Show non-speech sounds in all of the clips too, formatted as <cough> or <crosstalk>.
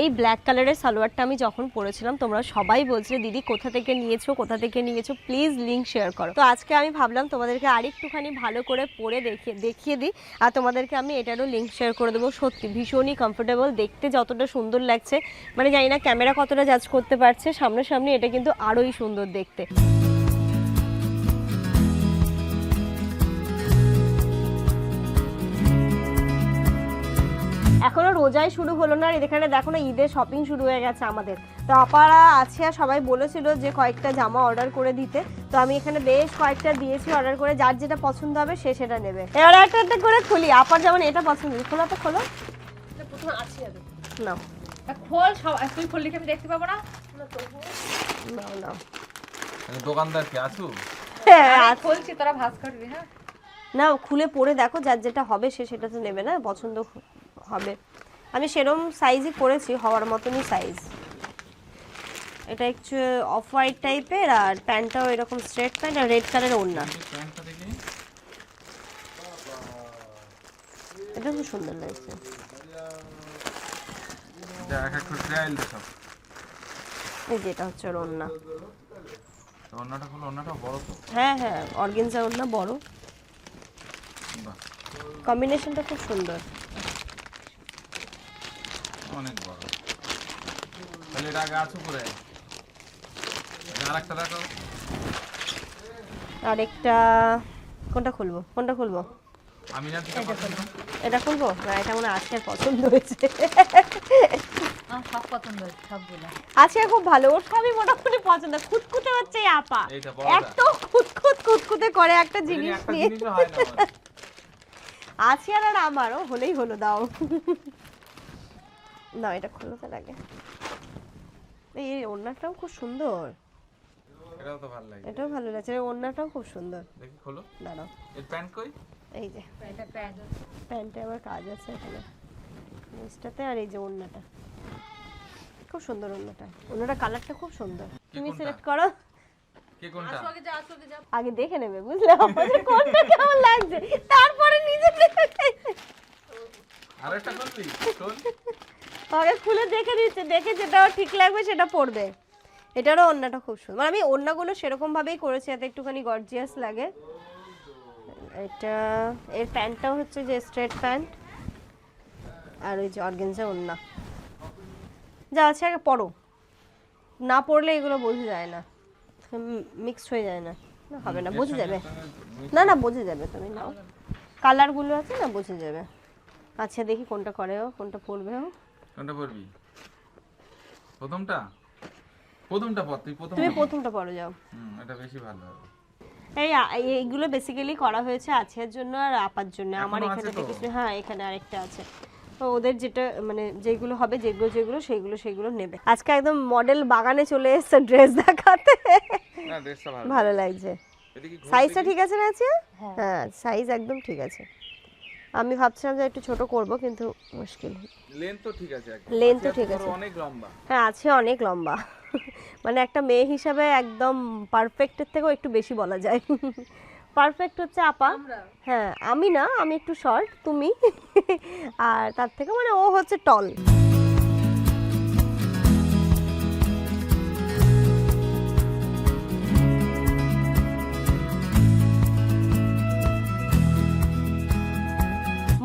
এই ব্ল্যাক কালারের সালোয়ারটা আমি যখন পরেছিলাম, তোমরা সবাই বলছিলে, দিদি, কোথা থেকে নিয়েছো, কোথা থেকে নিয়েছো? প্লিজ লিঙ্ক শেয়ার করো। তো আজকে আমি ভাবলাম তোমাদেরকে আরেকটুখানি ভালো করে পরে দেখিয়ে দেখিয়ে দিই, আর তোমাদেরকে আমি এটারও লিঙ্ক শেয়ার করে দেবো। সত্যি, ভীষণই কমফোর্টেবল দেখতে যতটা সুন্দর লাগছে। মানে জানি না ক্যামেরা কতটা জাজ করতে পারছে, সামনাসামনি এটা কিন্তু আরোই সুন্দর দেখতে। এখনও রোজাই শুরু হলো না আর এখানে দেখো না ঈদের শপিং শুরু হয়ে গেছে আমাদের। তো আপারা আছে আর সবাই বলেছিল যে কয়েকটা জামা অর্ডার করে দিতে। তো আমি এখানে বেশ কয়েকটা দিয়েছি অর্ডার করে যার যেটা পছন্দ হবে সে সেটা নেবে। এবার একটা একটা করে খুলি আপার যেমন এটা পছন্দ খোলো তো খোলো। প্রথমে আছে নাও খোল সব তুই খুললে কি আমি দেখতে পাবো না? নাও নাও দোকানদার কি আছো? হ্যাঁ, খুলছি তোরা ভাস করবি হ্যাঁ? নাও খুলে পরে দেখো যার যেটা হবে সে সেটা তো নেবে না পছন্দ হবে। আমি সেরম সাইজই করেছি হওয়ার মতনই সাইজ এটা একটু অফ হোয়াইট টাইপের আর প্যান্টটাও এরকম স্ট্রেট প্যান্ট আর রেড কালারের ওড়না। এটা খুব সুন্দর লাগছে। এই যে এটা হচ্ছে ওর ওড়না। হলো অন্যটা বড় তো। হ্যাঁ হ্যাঁ অর্গেনজা ওড়না বড়। কম্বিনেশনটা খুব সুন্দর। অনেক বড়। তাহলে এটা আগে আছো পরে আর একটা দেখো আর একটা কোনটা খুলবো? কোনটা খুলবো? আমি না। এটা খুলবো? না এটা মনে আজকের পছন্দ হয়েছে। আমার সব পছন্দ হয়েছে সবগুলো। আজকে খুব ভালো। ওর সবই মোটামুটি পছন্দ। খুঁতখুঁতে হচ্ছে এই আপা। এইটা বড়টা এত খুঁতখুঁত খুঁতখুঁতে করে একটা জিনিস নিয়ে। হয় আর আমারও হলেই হলো দাও। না এটা খুললো তো লাগে। এই ওড়নাটাও খুব সুন্দর। এটাও তো ভালো লাগে। এটাও ভালো লাগছে। এই ওড়নাটাও খুব সুন্দর। দেখি খোলো। দাঁড়াও। এর প্যান্ট কই? এই যে। এটা প্যান্ট প্যান্টে আবার কাজ আছে এখানে। নিচটাতে আর এই যে ওড়নাটা। খুব সুন্দর ওড়নাটা। ওড়নাটা কালারটা খুব সুন্দর। তুমি সিলেক্ট করো। কে কোনটা? আগে যা আগে যা। আগে দেখে নেবে বুঝলে? আমাদের কোনটা কেমন লাগছে? তারপরে নিজে দেখে। আরেকটা করবি আগে খুলে দেখে দিচ্ছে, দেখে যেটা ঠিক লাগবে সেটা পরবে এটারও ওড়নাটা খুব সুন্দর। মানে আমি ওড়নাগুলো সেরকম ভাবেই করেছি যাতে একটুখানি গর্জিয়াস লাগে। এটা, এর প্যান্টটাও হচ্ছে যে স্ট্রেট প্যান্ট আর ওই যে অর্গেনজা ওড়না। যা আছে আগে পরো। না পরলে এগুলো বোঝা যায় না। মিক্সড হয়ে যায় না। না, হবে না, বোঝা যাবে। না না, বোঝা যাবে, তুমি নাও। কালারগুলো আছে না, বোঝা যাবে। আচ্ছা দেখি কোনটা করে ও, কোনটা পরবে ও। কোনটা পরবি প্রথমটা? প্রথমটা পর তুই প্রথম তুমি প্রথমটা পরো যাও। হুম এটা বেশি ভালো হবে। এই এইগুলো বেসিক্যালি করা হয়েছে আছের জন্য আর আপার জন্য। আমার এখানে? দেখেছি হ্যাঁ এখানে আরেকটা আছে। তো ওদের যেটা মানে যেগুলো হবে যেগুলো যেগুলো সেগুলো সেগুলো নেবে। আজকে একদম মডেল বাগানে চলে এসছে ড্রেস দেখাতে। ভালো ভালো লাগছে। সাইজটা ঠিক আছে না আছে হ্যাঁ সাইজ একদম ঠিক আছে। আমি ভাবছিলাম যে একটু ছোট করব কিন্তু মুশকিল। লেন্থ তো ঠিক আছে লেন্থ তো ঠিক আছে। অনেক লম্বা। হ্যাঁ আছে অনেক লম্বা। <laughs> মানে একটা মেয়ে হিসাবে একদম পারফেক্টের থেকেও একটু বেশি বলা যায়। <laughs> পারফেক্ট হচ্ছে আপা। হ্যাঁ আমি না আমি একটু শর্ট তুমি। <laughs> আর তার থেকে মানে ও হচ্ছে টল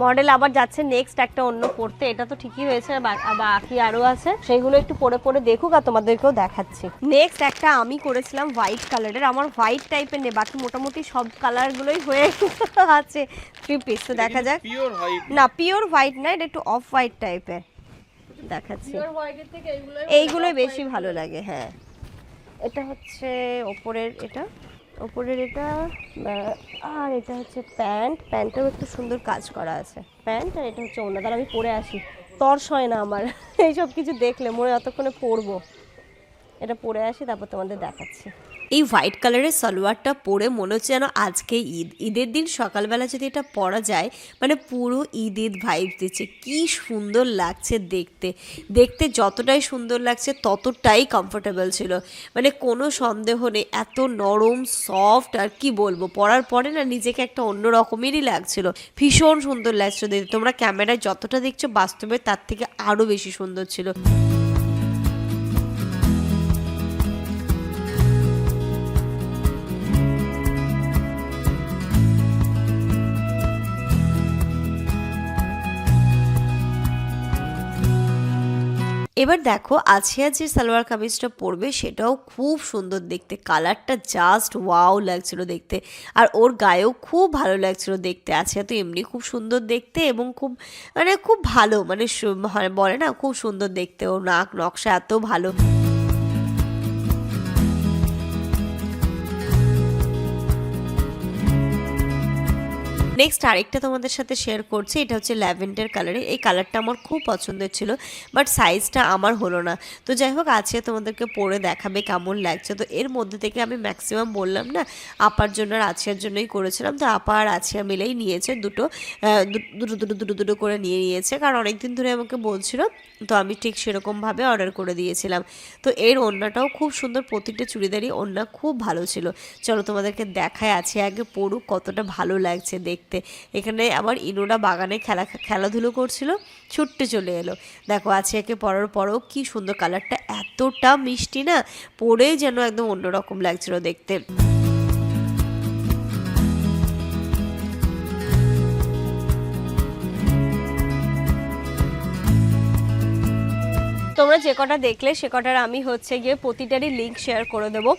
মডেল আবার যাচ্ছে নেক্সট একটা অন্য পড়তে। এটা তো ঠিকই হয়েছে বা- বাকি আরও আছে। সেইগুলো একটু পরে পরে দেখুক আর তোমাদেরকেও দেখাচ্ছি। নেক্সট একটা আমি করেছিলাম হোয়াইট কালারের আমার হোয়াইট টাইপের নেই বাকি মোটামুটি সব কালারগুলোই হয়ে <laughs> আছে। থ্রি পিস তো দেখা যাক। না? পিওর হোয়াইট না এটা একটু অফ হোয়াইট টাইপের দেখাচ্ছি। এইগুলোই বেশি ভালো লাগে হ্যাঁ। এটা হচ্ছে ওপরের এটা? ওপরের এটা আর এটা হচ্ছে প্যান্ট। প্যান্টেও একটু সুন্দর কাজ করা আছে। প্যান্ট আর এটা হচ্ছে দ্বারা আমি পরে আসি। তর্স হয় না আমার। <laughs> এইসব কিছু দেখলে মনে অতক্ষণে পরবো। এটা পরে আসি, তারপর তোমাদের দেখাচ্ছি। এই হোয়াইট কালারের সালোয়ারটা পরে মনে হচ্ছে যেন আজকে ঈদ। ঈদের দিন সকালবেলা যদি এটা পরা যায় মানে পুরো ঈদ ঈদ ভাইব দিচ্ছে। কি সুন্দর লাগছে দেখতে। দেখতে যতটাই সুন্দর লাগছে, ততটাই কমফোর্টেবল ছিল। মানে কোনো সন্দেহ নেই, এত নরম সফট আর কি বলব? পরার পরে না নিজেকে একটা অন্য রকমেরই লাগছিল। ভীষণ সুন্দর লাগছিল তোমরা ক্যামেরায় যতটা দেখছ বাস্তবে তার থেকে আরও বেশি সুন্দর ছিল। এবার দেখো আছিয়া যে সালোয়ার কামিজটা পরবে, সেটাও খুব সুন্দর দেখতে। কালারটা জাস্ট ওয়াও লাগছিল দেখতে। আর ওর গায়েও খুব ভালো লাগছিল দেখতে। আছিয়া তো এমনি খুব সুন্দর দেখতে এবং খুব মানে খুব ভালো মানে বলে না, খুব সুন্দর দেখতে। ওর নাক, নকশা এত ভালো। নেক্সট আরেকটা তোমাদের সাথে শেয়ার করছি, এটা হচ্ছে ল্যাভেন্ডার কালারের এই কালারটা আমার খুব পছন্দের ছিল বাট সাইজটা আমার হলো না। তো যাই হোক আছে তোমাদেরকে পরে দেখাবে কেমন লাগছে। তো এর মধ্যে থেকে আমি ম্যাক্সিমাম বললাম না, আপার জন্য আর আছিয়ার জন্যই করেছিলাম। তো আপা আর আছিয়া মিলেই নিয়েছে দুটো দুটো দুটো দুটো দুটো করে নিয়ে নিয়েছে। কারণ অনেকদিন ধরে আমাকে বলছিল, তো আমি ঠিক সেরকমভাবে অর্ডার করে দিয়েছিলাম। তো এর ওড়নাটাও খুব সুন্দর, প্রতিটা চুড়িদারই ওড়না খুব ভালো ছিল। চলো তোমাদেরকে দেখায় আছে আগে পড়ুক কতটা ভালো লাগছে দেখতে। এখানে আমার ইনোরা বাগানে খেলা, খেলাধুলো করছিল, ছুটতে চলে এলো। দেখো আছে একে পরার পরও কি সুন্দর কালারটা এতটা মিষ্টি না পরে যেন একদম অন্যরকম লাগছিল দেখতে। তোমরা যে কটা দেখলে, সে কটার আমি হচ্ছে গিয়ে প্রতিটারই লিঙ্ক শেয়ার করে দেবো।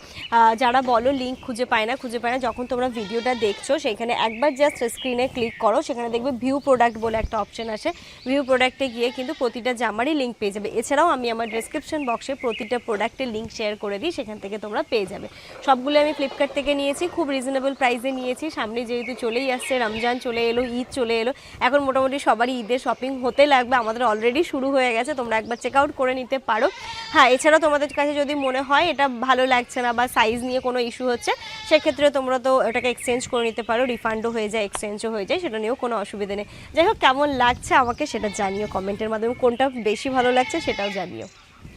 যারা বলো লিঙ্ক খুঁজে পায় না, খুঁজে পায় না, যখন তোমরা ভিডিওটা দেখছ, সেখানে একবার জাস্ট স্ক্রিনে ক্লিক করো, সেখানে দেখবে ভিউ প্রোডাক্ট বলে একটা অপশন আসে। ভিউ প্রোডাক্টে গিয়ে কিন্তু প্রতিটা জামারই লিঙ্ক পেয়ে যাবে। এছাড়াও আমি আমার ডেসক্রিপশন বক্সে প্রতিটা প্রোডাক্টের লিঙ্ক শেয়ার করে দিই, সেখান থেকে তোমরা পেয়ে যাবে। সবগুলো আমি ফ্লিপকার্ট থেকে নিয়েছি, খুব রিজনেবল প্রাইসে নিয়েছি। সামনে যেহেতু চলেই আসছে, রমজান চলে এলো, ঈদ চলে এলো, এখন মোটামুটি সবারই ঈদের শপিং হতে লাগবে। আমাদের অলরেডি শুরু হয়ে গেছে, তোমরা একবার চেক আউট করে নিতে পারো। হ্যাঁ এছাড়া তোমাদের কাছে যদি মনে হয় এটা ভালো লাগছে না বা সাইজ নিয়ে কোনো ইস্যু হচ্ছে, সেক্ষেত্রে তোমরা তো এটাকে এক্সচেঞ্জ করে নিতে পারো রিফান্ডও হয়ে যায় এক্সচেঞ্জও হয়ে যায়, সেটা নিয়েও কোনো অসুবিধা নেই। যাই হোক, কেমন লাগছে আমাকে সেটা জানিও কমেন্টের মাধ্যমে। কোনটা বেশি ভালো লাগছে সেটাও জানিও।